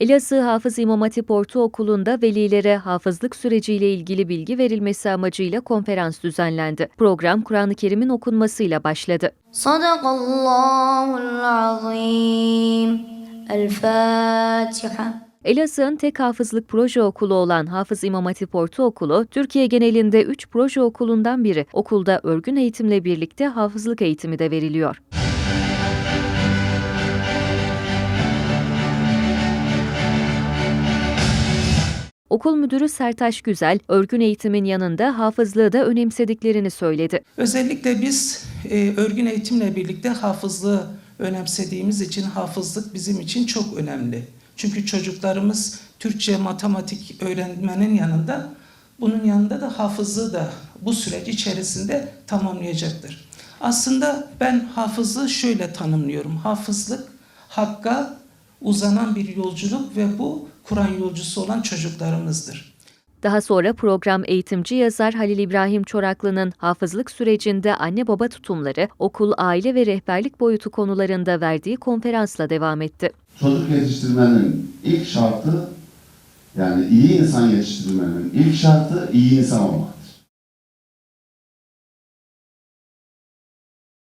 Elazığ Hafız İmam Hatip Ortaokulu'nda velilere hafızlık süreciyle ilgili bilgi verilmesi amacıyla konferans düzenlendi. Program Kur'an-ı Kerim'in okunmasıyla başladı. Sadakallahu'l-Azim. El-Fatiha. Elazığ'ın tek hafızlık proje okulu olan Hafız İmam Hatip Ortaokulu, Türkiye genelinde 3 proje okulundan biri. Okulda örgün eğitimle birlikte hafızlık eğitimi de veriliyor. Okul müdürü Sertaş Güzel, örgün eğitimin yanında hafızlığı da önemsediklerini söyledi. Özellikle biz e, örgün eğitimle birlikte hafızlığı önemsediğimiz için hafızlık bizim için çok önemli. Çünkü çocuklarımız Türkçe, matematik öğrenmenin yanında bunun yanında da hafızlığı da bu süreç içerisinde tamamlayacaktır. Aslında ben hafızlığı şöyle tanımlıyorum. Hafızlık hakka uzanan bir yolculuk ve bu Kur'an yolcusu olan çocuklarımızdır. Daha sonra program eğitimci yazar Halil İbrahim Çoraklı'nın hafızlık sürecinde anne baba tutumları, okul, aile ve rehberlik boyutu konularında verdiği konferansla devam etti. Çocuk yetiştirmenin ilk şartı yani iyi insan yetiştirmenin ilk şartı iyi insan olmak.